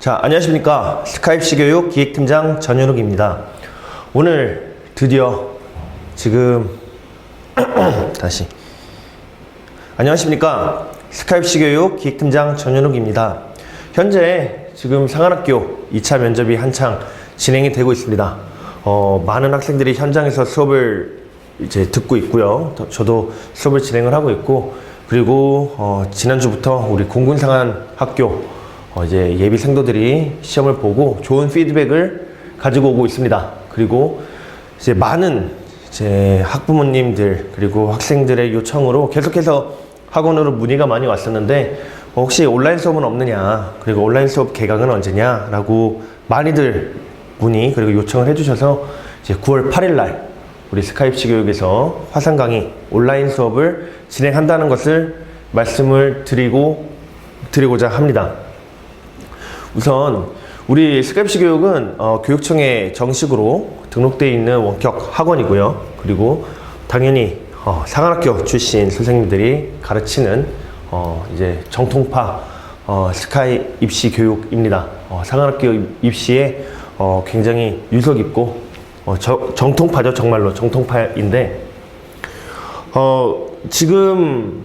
자, 안녕하십니까. 스카이프시 교육 기획팀장 전현욱입니다. 오늘 드디어 지금 다시 안녕하십니까. 스카이프시 교육 기획팀장 전현욱입니다. 현재 지금 상한학교 2차 면접이 한창 진행이 되고 있습니다. 어, 많은 학생들이 현장에서 수업을 이제 듣고 있고요. 더- 저도 수업을 진행을 하고 있고 그리고 어, 지난주부터 우리 공군상한 학교 어, 이제 예비 생도들이 시험을 보고 좋은 피드백을 가지고 오고 있습니다. 그리고 이제 많은 이제 학부모님들 그리고 학생들의 요청으로 계속해서 학원으로 문의가 많이 왔었는데 어, 혹시 온라인 수업은 없느냐 그리고 온라인 수업 개강은 언제냐라고 많이들 문의 그리고 요청을 해주셔서 이제 9월 8일 날 우리 스카이프시 교육에서 화상 강의 온라인 수업을 진행한다는 것을 말씀을 드리고 드리고자 합니다. 우선 우리 스카이프시 교육은 어, 교육청에 정식으로 등록되어 있는 원격 학원이고요. 그리고 당연히 어, 상한학교 출신 선생님들이 가르치는 어, 이제 정통파 어, 스카이 입시 교육입니다. 어, 상한학교 입시에 어, 굉장히 유서 깊고 어, 저- 정통파죠 정말로 정통파인데 어, 지금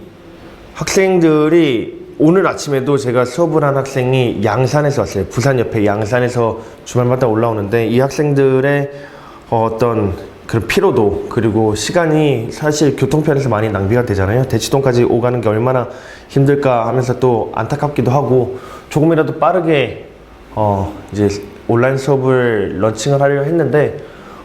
학생들이 오늘 아침에도 제가 수업을 한 학생이 양산에서 왔어요. 부산 옆에 양산에서 주말마다 올라오는데 이 학생들의 어, 어떤 그런 피로도 그리고 시간이 사실 교통편에서 많이 낭비가 되잖아요. 대치동까지 오가는 게 얼마나 힘들까 하면서 또 안타깝기도 하고 조금이라도 빠르게 어, 이제 온라인 수업을 런칭을 하려 했는데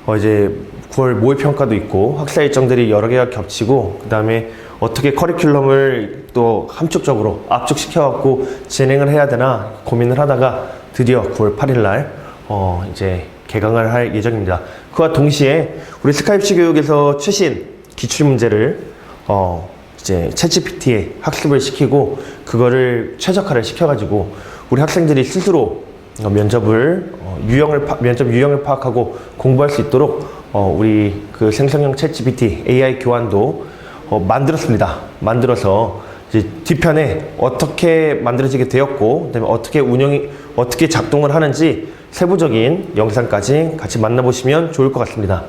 어, 이제 9월 모의 평가도 있고 학사 일정들이 여러 개가 겹치고 그 다음에 어떻게 커리큘럼을 또 함축적으로 압축시켜갖고 진행을 해야 되나 고민을 하다가 드디어 9월 8일 날 어, 이제 개강을 할 예정입니다. 그와 동시에 우리 스카이프시 교육에서 최신 기출 문제를 어, 이제 챗GPT에 학습을 시키고 그거를 최적화를 시켜가지고 우리 학생들이 스스로 어, 면접을 어, 유형을 파- 면접 유형을 파악하고 공부할 수 있도록 어, 우리 그 생성형 챗GPT AI 교환도 어, 만들었습니다. 만들어서 이제 뒤편에 어떻게 만들어지게 되었고 그다음에 어떻게 운영이 어떻게 작동을 하는지 세부적인 영상까지 같이 만나보시면 좋을 것 같습니다.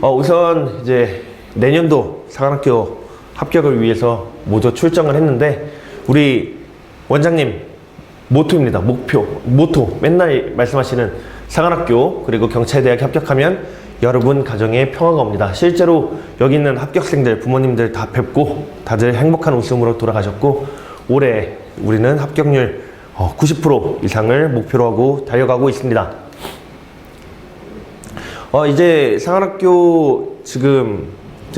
어, 우선 이제 내년도 상한학교 합격을 위해서 모두 출정을 했는데 우리 원장님 모토입니다. 목표, 모토 맨날 말씀하시는 상한학교 그리고 경찰대학 합격하면 여러분 가정에 평화가 옵니다. 실제로 여기 있는 합격생들 부모님들 다 뵙고 다들 행복한 웃음으로 돌아가셨고 올해 우리는 합격률 어, 90% 이상을 목표로 하고 달려가고 있습니다. 어, 이제 상한학교 지금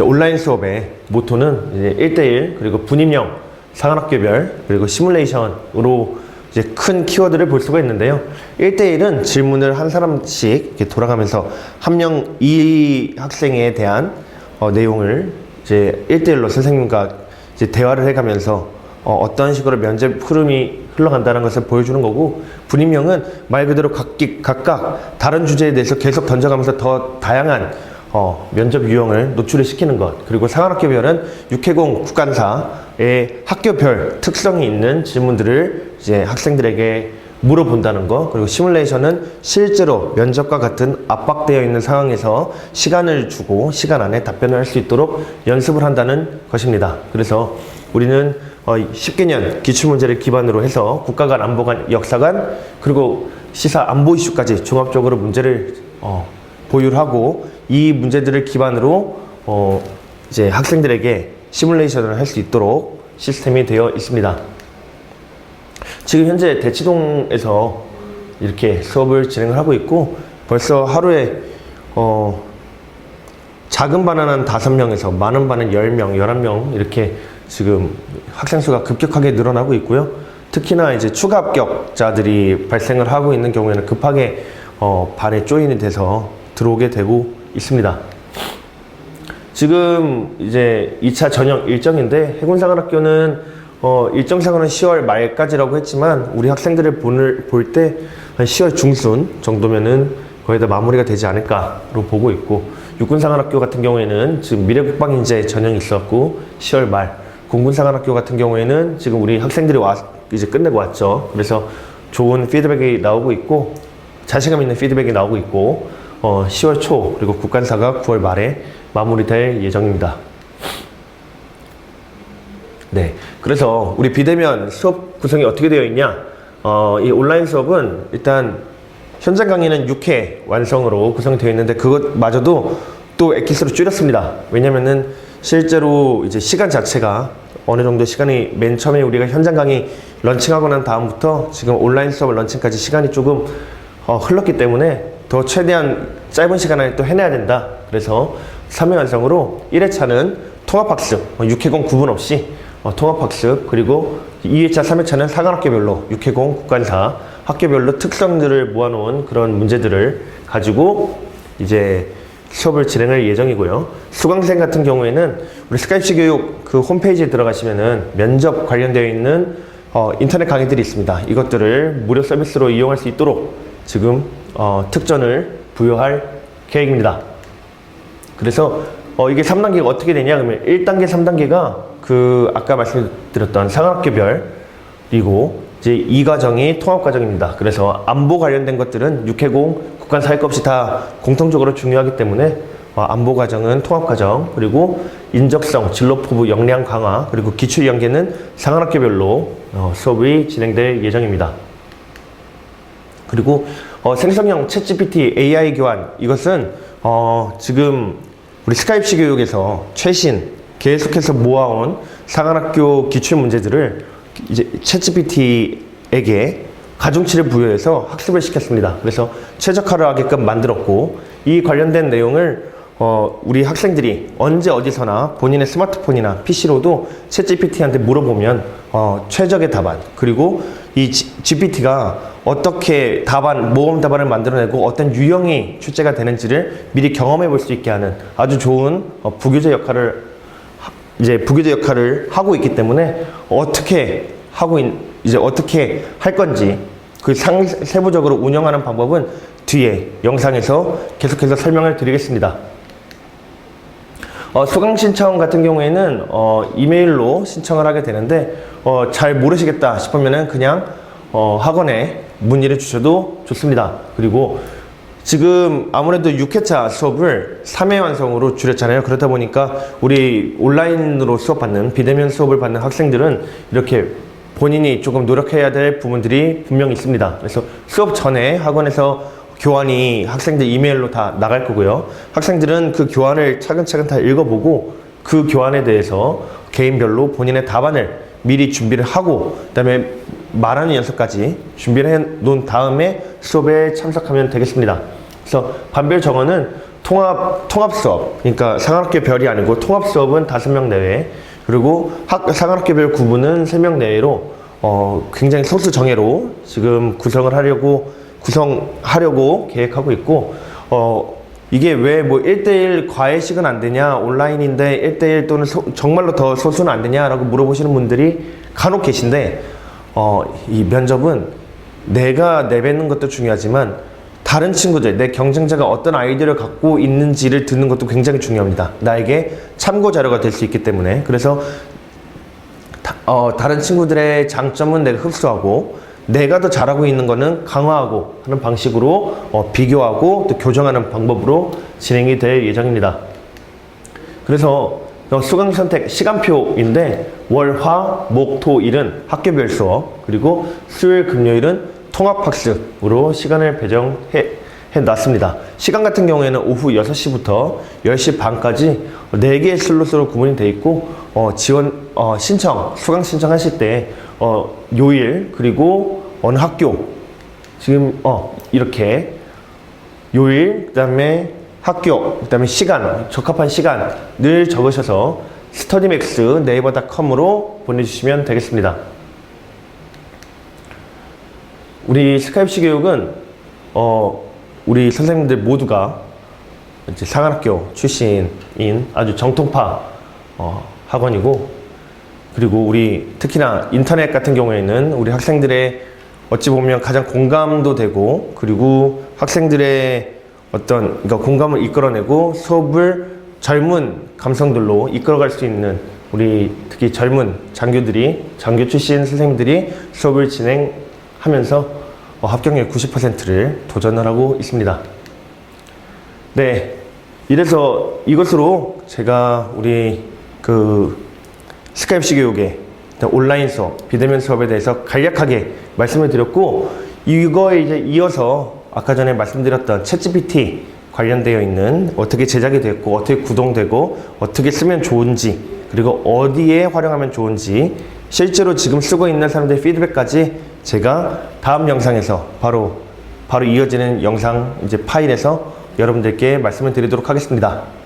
온라인 수업의 모토는 이제 1대1 그리고 분임형 상한학교별 그리고 시뮬레이션으로 이제 큰 키워드를 볼 수가 있는데요. 1대1은 질문을 한 사람씩 이렇게 돌아가면서 한 명 이 학생에 대한 어, 내용을 이제 1대1로 선생님과 이제 대화를 해가면서 어, 어떤 식으로 면접 흐름이 흘러간다는 것을 보여주는 거고 분임형은 말 그대로 각기, 각각 다른 주제에 대해서 계속 던져가면서 더 다양한 어, 면접 유형을 노출을 시키는 것 그리고 상한학교별은 육해공 국간사의 학교별 특성이 있는 질문들을 이제 학생들에게 물어본다는 거 그리고 시뮬레이션은 실제로 면접과 같은 압박되어 있는 상황에서 시간을 주고 시간 안에 답변을 할 수 있도록 연습을 한다는 것입니다. 그래서 우리는 어, 10개년 기출문제를 기반으로 해서 국가간, 안보간, 역사간 그리고 시사 안보 이슈까지 종합적으로 문제를 어, 보유하고 이 문제들을 기반으로 어, 이제 학생들에게 시뮬레이션을 할 수 있도록 시스템이 되어 있습니다. 지금 현재 대치동에서 이렇게 수업을 진행을 하고 있고 벌써 하루에 어 작은 반은 한 다섯 명에서 많은 반은 열 명, 열한 명 이렇게 지금 학생 수가 급격하게 늘어나고 있고요. 특히나 이제 추가 합격자들이 발생을 하고 있는 경우에는 급하게 어 반에 조인이 돼서 들어오게 되고 있습니다. 지금 이제 2차 전형 일정인데 해군사관학교는 어, 일정상으로는 10월 말까지라고 했지만 우리 학생들을 볼 때 한 10월 중순 정도면은 거의 다 마무리가 되지 않을까로 보고 있고 육군사관학교 같은 경우에는 지금 미래국방인재 전형이 있었고 10월 말 공군사관학교 같은 경우에는 지금 우리 학생들이 와 이제 끝내고 왔죠. 그래서 좋은 피드백이 나오고 있고 자신감 있는 피드백이 나오고 있고 어, 10월 초 그리고 국간사가 9월 말에 마무리될 예정입니다. 네. 그래서 우리 비대면 수업 구성이 어떻게 되어 있냐? 어, 이 온라인 수업은 일단 현장 강의는 6회 완성으로 구성되어 있는데 그것마저도 또 엑기스로 줄였습니다. 왜냐면은 실제로 이제 시간 자체가 어느 정도 시간이 맨 처음에 우리가 현장 강의 런칭하고 난 다음부터 지금 온라인 수업 런칭까지 시간이 조금 어, 흘렀기 때문에 더 최대한 짧은 시간 안에 또 해내야 된다. 그래서 3회 완성으로 1회차는 통합학습, 6회공 구분 없이 어, 통합학습, 그리고 2회차, 3회차는 사관학교별로 6회공 국간사 학교별로 특성들을 모아놓은 그런 문제들을 가지고 이제 수업을 진행할 예정이고요. 수강생 같은 경우에는 우리 스카이프 교육 그 홈페이지에 들어가시면은 면접 관련되어 있는 어, 인터넷 강의들이 있습니다. 이것들을 무료 서비스로 이용할 수 있도록 지금 어, 특전을 부여할 계획입니다. 그래서 어, 이게 3단계가 어떻게 되냐 그러면 1단계, 3단계가 그 아까 말씀드렸던 상학교별 그리고 이제 이 과정이 통합 과정입니다. 그래서 안보 관련된 것들은 6회공 국간 사회 것 없이 다 공통적으로 중요하기 때문에 어, 안보 과정은 통합 과정 그리고 인적성, 진로 포부, 역량 강화 그리고 기출 연계는 상학교별로 어, 수업이 진행될 예정입니다. 그리고 어, 생성형 챗GPT AI 교환 이것은 어, 지금 우리 스카이프시 교육에서 최신 계속해서 모아온 상한학교 기출 문제들을 이제 챗GPT에게 가중치를 부여해서 학습을 시켰습니다. 그래서 최적화를 하게끔 만들었고 이 관련된 내용을 어, 우리 학생들이 언제 어디서나 본인의 스마트폰이나 PC로도 챗 GPT한테 물어보면 어, 최적의 답안 그리고 이 GPT가 어떻게 답안 모범 답안을 만들어내고 어떤 유형이 출제가 되는지를 미리 경험해 볼 수 있게 하는 아주 좋은 어, 부교재 역할을 하- 이제 부교재 역할을 하고 있기 때문에 어떻게 하고 있, 이제 어떻게 할 건지 그 상, 세부적으로 운영하는 방법은 뒤에 영상에서 계속해서 설명을 드리겠습니다. 어, 수강 신청 같은 경우에는 어, 이메일로 신청을 하게 되는데 어, 잘 모르시겠다 싶으면은 그냥 어, 학원에 문의를 주셔도 좋습니다. 그리고 지금 아무래도 6회차 수업을 3회 완성으로 줄였잖아요. 그렇다 보니까 우리 온라인으로 수업 받는 비대면 수업을 받는 학생들은 이렇게 본인이 조금 노력해야 될 부분들이 분명히 있습니다. 그래서 수업 전에 학원에서 교환이 학생들 이메일로 다 나갈 거고요. 학생들은 그 교환을 차근차근 다 읽어보고 그 교환에 대해서 개인별로 본인의 답안을 미리 준비를 하고 그다음에 말하는 연습까지 준비를 해 놓은 다음에 수업에 참석하면 되겠습니다. 그래서 반별 정원은 통합 통합 수업 그러니까 상학교 별이 아니고 통합 수업은 다섯 명 내외 그리고 학 상학교 별 구분은 세 명 내외로 어, 굉장히 소수 정예로 지금 구성을 하려고 구성하려고 계획하고 있고 어, 이게 왜 뭐 1대1 과외식은 안 되냐 온라인인데 1대1 또는 소- 정말로 더 소수는 안 되냐라고 물어보시는 분들이 간혹 계신데 어, 이 면접은 내가 내뱉는 것도 중요하지만 다른 친구들, 내 경쟁자가 어떤 아이디어를 갖고 있는지를 듣는 것도 굉장히 중요합니다. 나에게 참고 자료가 될 수 있기 때문에. 그래서 다, 어, 다른 친구들의 장점은 내가 흡수하고 내가 더 잘하고 있는 거는 강화하고 하는 방식으로 어, 비교하고 또 교정하는 방법으로 진행이 될 예정입니다. 그래서 어, 수강 선택 시간표인데 월, 화, 목, 토, 일은 학교별 수업 그리고 수요일, 금요일은 통합학습으로 시간을 배정해 해 놨습니다. 시간 같은 경우에는 오후 6시부터 10시 반까지 4개의 슬롯으로 구분이 되어 있고 어, 지원 어, 신청 수강 신청하실 때 어, 요일 그리고 어느 학교 지금 어, 이렇게 요일, 그다음에 학교, 그 다음에 시간, 적합한 시간을 적으셔서 스터디맥스 네이버닷컴으로 보내주시면 되겠습니다. 우리 스카이프시 교육은 어, 우리 선생님들 모두가 이제 상한학교 출신인 아주 정통파 어, 학원이고 그리고 우리 특히나 인터넷 같은 경우에는 우리 학생들의 어찌 보면 가장 공감도 되고 그리고 학생들의 어떤 그러니까 공감을 이끌어내고 수업을 젊은 감성들로 이끌어갈 수 있는 우리 특히 젊은 장교들이 장교 출신 선생님들이 수업을 진행하면서 어, 합격률 90%를 도전을 하고 있습니다. 네. 이래서 이것으로 제가 우리 그 스카이프 교육의 온라인 수업, 비대면 수업에 대해서 간략하게 말씀을 드렸고 이거에 이제 이어서 아까 전에 말씀드렸던 챗GPT 관련되어 있는 어떻게 제작이 됐고 어떻게 구동되고 어떻게 쓰면 좋은지 그리고 어디에 활용하면 좋은지 실제로 지금 쓰고 있는 사람들의 피드백까지 제가 다음 영상에서 바로 바로 이어지는 영상 이제 파일에서 여러분들께 말씀을 드리도록 하겠습니다.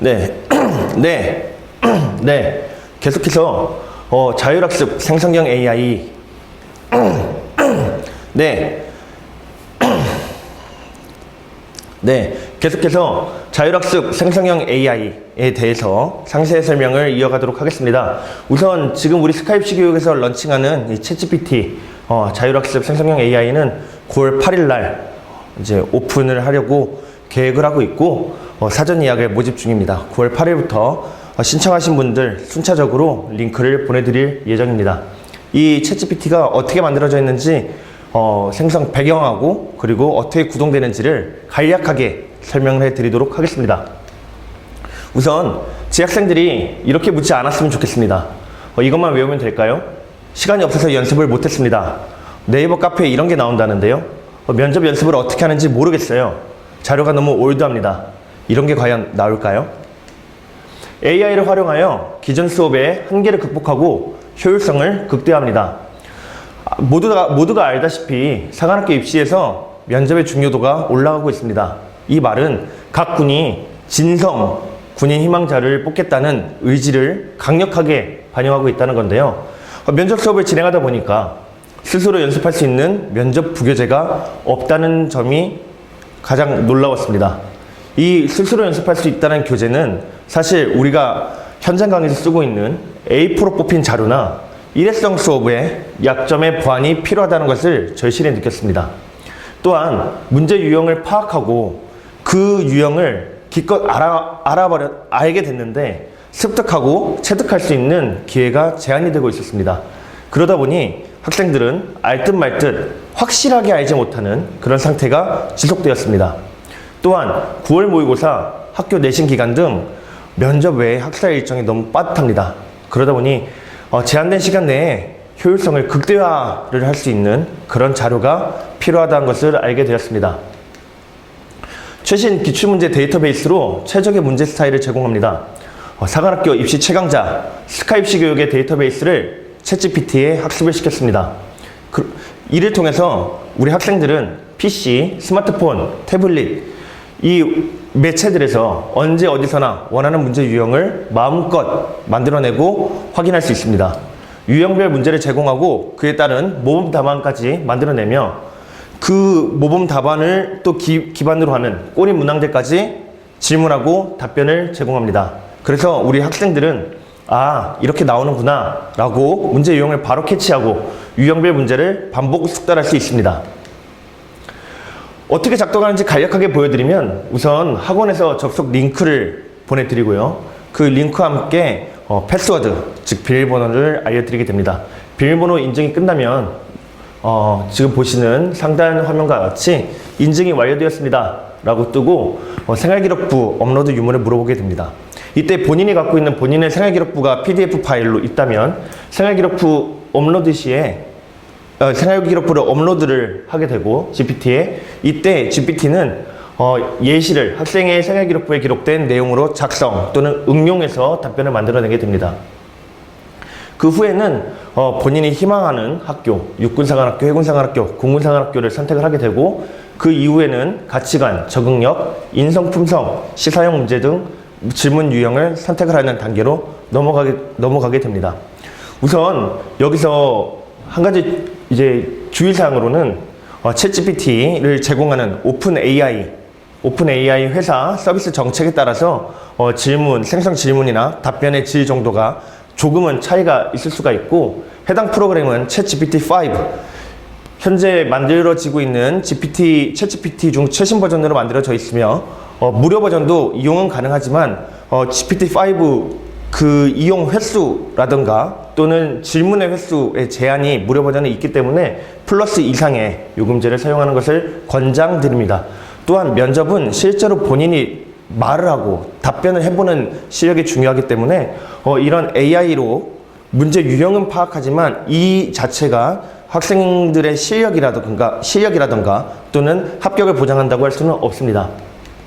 네. 네. 네. 계속해서 어, 자율학습 생성형 AI. 네. 네. 계속해서 자율학습 생성형 AI에 대해서 상세 설명을 이어가도록 하겠습니다. 우선 지금 우리 스카이프 교육에서 런칭하는 이 챗GPT 어, 자율학습 생성형 AI는 9월 8일 날 이제 오픈을 하려고 계획을 하고 있고 어, 사전 예약을 모집 중입니다. 9월 8일부터 어, 신청하신 분들 순차적으로 링크를 보내드릴 예정입니다. 이 챗GPT가 어떻게 만들어져 있는지 어, 생성 배경하고 그리고 어떻게 구동되는지를 간략하게 설명을 해드리도록 하겠습니다. 우선 재학생들이 이렇게 묻지 않았으면 좋겠습니다. 어, 이것만 외우면 될까요? 시간이 없어서 연습을 못했습니다. 네이버 카페에 이런 게 나온다는데요. 어, 면접 연습을 어떻게 하는지 모르겠어요. 자료가 너무 올드합니다. 이런 게 과연 나올까요? AI를 활용하여 기존 수업의 한계를 극복하고 효율성을 극대화합니다. 아, 모두가, 모두가 알다시피 사관학교 입시에서 면접의 중요도가 올라가고 있습니다. 이 말은 각 군이 진성, 군인 희망자를 뽑겠다는 의지를 강력하게 반영하고 있다는 건데요. 어, 면접 수업을 진행하다 보니까 스스로 연습할 수 있는 면접 부교재가 없다는 점이 가장 놀라웠습니다. 이 스스로 연습할 수 있다는 교재는 사실 우리가 현장 강의에서 쓰고 있는 A4로 뽑힌 자료나 일회성 수업의 약점의 보완이 필요하다는 것을 절실히 느꼈습니다. 또한 문제 유형을 파악하고 그 유형을 기껏 알아, 알아버려, 알게 됐는데 습득하고 체득할 수 있는 기회가 제한이 되고 있었습니다. 그러다 보니 학생들은 알듯 말듯 확실하게 알지 못하는 그런 상태가 지속되었습니다. 또한 9월 모의고사, 학교 내신 기간 등 면접 외에 학사 일정이 너무 빠듯합니다. 그러다 보니 어, 제한된 시간 내에 효율성을 극대화를 할 수 있는 그런 자료가 필요하다는 것을 알게 되었습니다. 최신 기출문제 데이터베이스로 최적의 문제 스타일을 제공합니다. 어, 사관학교 입시 최강자 스카입시 교육의 데이터베이스를 챗GPT에 학습을 시켰습니다. 그, 이를 통해서 우리 학생들은 PC, 스마트폰, 태블릿 이 매체들에서 언제 어디서나 원하는 문제 유형을 마음껏 만들어내고 확인할 수 있습니다. 유형별 문제를 제공하고 그에 따른 모범 답안까지 만들어내며 그 모범 답안을 또 기, 기반으로 하는 꼬리 문항들까지 질문하고 답변을 제공합니다. 그래서 우리 학생들은 아 이렇게 나오는구나 라고 문제 유형을 바로 캐치하고 유형별 문제를 반복 숙달할 수 있습니다. 어떻게 작동하는지 간략하게 보여드리면 우선 학원에서 접속 링크를 보내드리고요. 그 링크와 함께 어, 패스워드, 즉 비밀번호를 알려드리게 됩니다. 비밀번호 인증이 끝나면 어, 지금 보시는 상단 화면과 같이 인증이 완료되었습니다. 라고 뜨고 어, 생활기록부 업로드 유무를 물어보게 됩니다. 이때 본인이 갖고 있는 본인의 생활기록부가 PDF 파일로 있다면 생활기록부 업로드 시에 어, 생활 기록부를 업로드를 하게 되고 GPT에 이때 GPT는 어, 예시를 학생의 생활 기록부에 기록된 내용으로 작성 또는 응용해서 답변을 만들어내게 됩니다. 그 후에는 어, 본인이 희망하는 학교, 육군사관학교, 해군사관학교, 공군사관학교를 선택을 하게 되고 그 이후에는 가치관, 적응력, 인성품성, 시사형 문제 등 질문 유형을 선택을 하는 단계로 넘어가게, 넘어가게 됩니다. 우선 여기서 한 가지 이제 주의사항으로는 어, 챗GPT를 제공하는 오픈 AI, 오픈 AI 회사 서비스 정책에 따라서 어, 질문, 생성 질문이나 답변의 질 정도가 조금은 차이가 있을 수가 있고 해당 프로그램은 챗GPT5 현재 만들어지고 있는 GPT, 챗GPT 중 최신 버전으로 만들어져 있으며 어, 무료 버전도 이용은 가능하지만 어, GPT-5 그 이용 횟수라든가 또는 질문의 횟수의 제한이 무료 버전에 있기 때문에 플러스 이상의 요금제를 사용하는 것을 권장드립니다. 또한 면접은 실제로 본인이 말을 하고 답변을 해보는 실력이 중요하기 때문에 어, 이런 AI로 문제 유형은 파악하지만 이 자체가 학생들의 실력이라든가 실력이라든가 또는 합격을 보장한다고 할 수는 없습니다.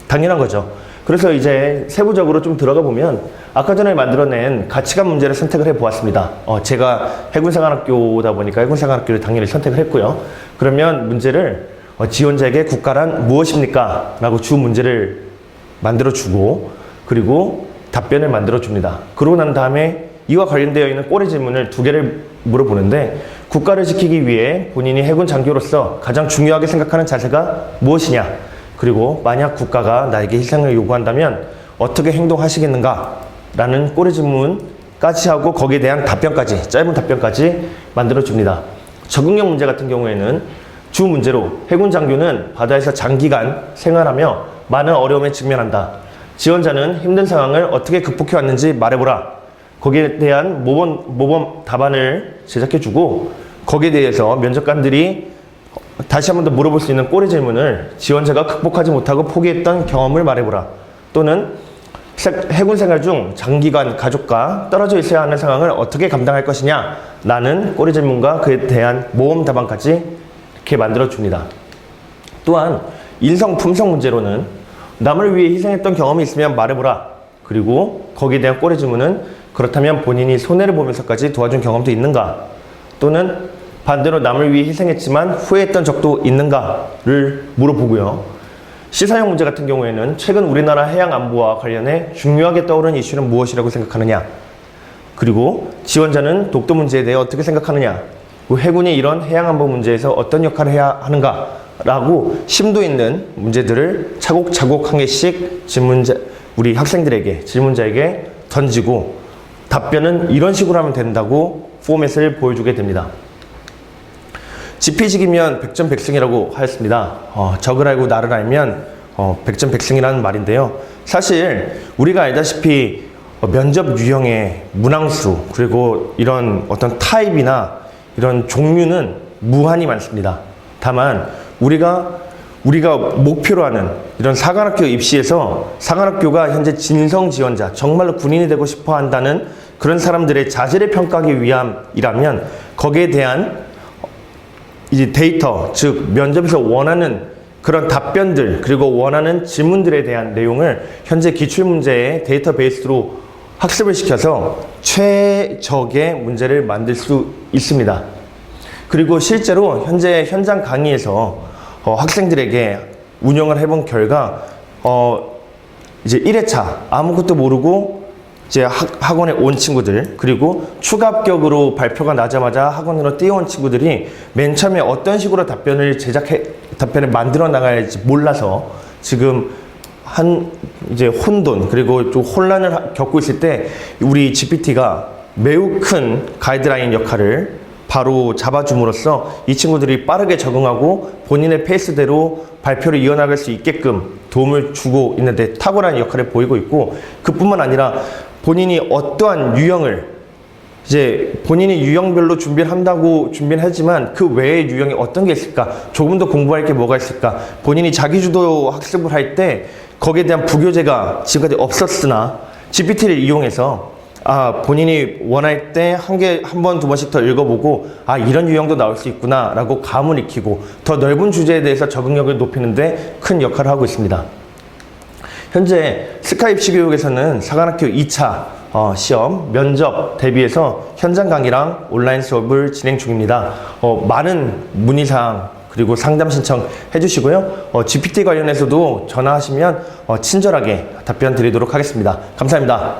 당연한 거죠. 그래서 이제 세부적으로 좀 들어가 보면 아까 전에 만들어낸 가치관 문제를 선택을 해 보았습니다. 어, 제가 해군생활학교다 보니까 해군생활학교를 당연히 선택을 했고요. 그러면 문제를 어, 지원자에게 국가란 무엇입니까? 라고 주 문제를 만들어 주고 그리고 답변을 만들어 줍니다. 그러고 난 다음에 이와 관련되어 있는 꼬리 질문을 두 개를 물어보는데 국가를 지키기 위해 본인이 해군 장교로서 가장 중요하게 생각하는 자세가 무엇이냐? 그리고 만약 국가가 나에게 희생을 요구한다면 어떻게 행동하시겠는가? 라는 꼬리 질문까지 하고 거기에 대한 답변까지, 짧은 답변까지 만들어 줍니다. 적응력 문제 같은 경우에는 주 문제로 해군 장교는 바다에서 장기간 생활하며 많은 어려움에 직면한다. 지원자는 힘든 상황을 어떻게 극복해 왔는지 말해보라. 거기에 대한 모범, 모범 답안을 제작해주고 거기에 대해서 면접관들이 다시 한 번 더 물어볼 수 있는 꼬리 질문을 지원자가 극복하지 못하고 포기했던 경험을 말해보라. 또는 세- 해군 생활 중 장기간 가족과 떨어져 있어야 하는 상황을 어떻게 감당할 것이냐? 라는 꼬리 질문과 그에 대한 모험 답안까지 이렇게 만들어 줍니다. 또한 인성 품성 문제로는 남을 위해 희생했던 경험이 있으면 말해보라. 그리고 거기에 대한 꼬리 질문은 그렇다면 본인이 손해를 보면서까지 도와준 경험도 있는가? 또는 반대로 남을 위해 희생했지만 후회했던 적도 있는가를 물어보고요. 시사형 문제 같은 경우에는 최근 우리나라 해양 안보와 관련해 중요하게 떠오른 이슈는 무엇이라고 생각하느냐? 그리고 지원자는 독도 문제에 대해 어떻게 생각하느냐? 그 해군이 이런 해양 안보 문제에서 어떤 역할을 해야 하는가? 라고 심도 있는 문제들을 차곡차곡 한 개씩 질문자, 우리 학생들에게, 질문자에게 던지고 답변은 이런 식으로 하면 된다고 포맷을 보여주게 됩니다. 지피직이면 백전백승이라고 하였습니다. 어, 적을 알고 나를 알면 어, 백전백승이라는 말인데요. 사실 우리가 알다시피 어, 면접 유형의 문항수 그리고 이런 어떤 타입이나 이런 종류는 무한히 많습니다. 다만 우리가 우리가 목표로 하는 이런 사관학교 입시에서 사관학교가 현재 진성 지원자 정말로 군인이 되고 싶어 한다는 그런 사람들의 자질을 평가하기 위함이라면 거기에 대한 이제 데이터, 즉 면접에서 원하는 그런 답변들 그리고 원하는 질문들에 대한 내용을 현재 기출 문제의 데이터베이스로 학습을 시켜서 최적의 문제를 만들 수 있습니다. 그리고 실제로 현재 현장 강의에서 어, 학생들에게 운영을 해본 결과 어, 이제 1회차 아무것도 모르고 이제 학, 학원에 온 친구들 그리고 추가 합격으로 발표가 나자마자 학원으로 뛰어온 친구들이 맨 처음에 어떤 식으로 답변을 제작해 답변을 만들어 나가야지 몰라서 지금 한 이제 혼돈 그리고 좀 혼란을 하- 겪고 있을 때 우리 GPT가 매우 큰 가이드라인 역할을 바로 잡아줌으로써 이 친구들이 빠르게 적응하고 본인의 페이스대로 발표를 이어나갈 수 있게끔 도움을 주고 있는데 탁월한 역할을 보이고 있고 그뿐만 아니라 본인이 어떠한 유형을 이제 본인이 유형별로 준비를 한다고 준비를 하지만 그 외의 유형이 어떤 게 있을까? 조금 더 공부할 게 뭐가 있을까? 본인이 자기주도 학습을 할 때 거기에 대한 부교재가 지금까지 없었으나 GPT를 이용해서 아, 본인이 원할 때 한 개, 한 번, 두 번씩 더 읽어보고, 아, 이런 유형도 나올 수 있구나, 라고 감을 익히고, 더 넓은 주제에 대해서 적응력을 높이는데 큰 역할을 하고 있습니다. 현재 스카 입시 교육에서는 사관학교 2차 어, 시험 면접 대비해서 현장 강의랑 온라인 수업을 진행 중입니다. 어, 많은 문의사항 그리고 상담 신청 해주시고요. 어, GPT 관련해서도 전화하시면 어, 친절하게 답변 드리도록 하겠습니다. 감사합니다.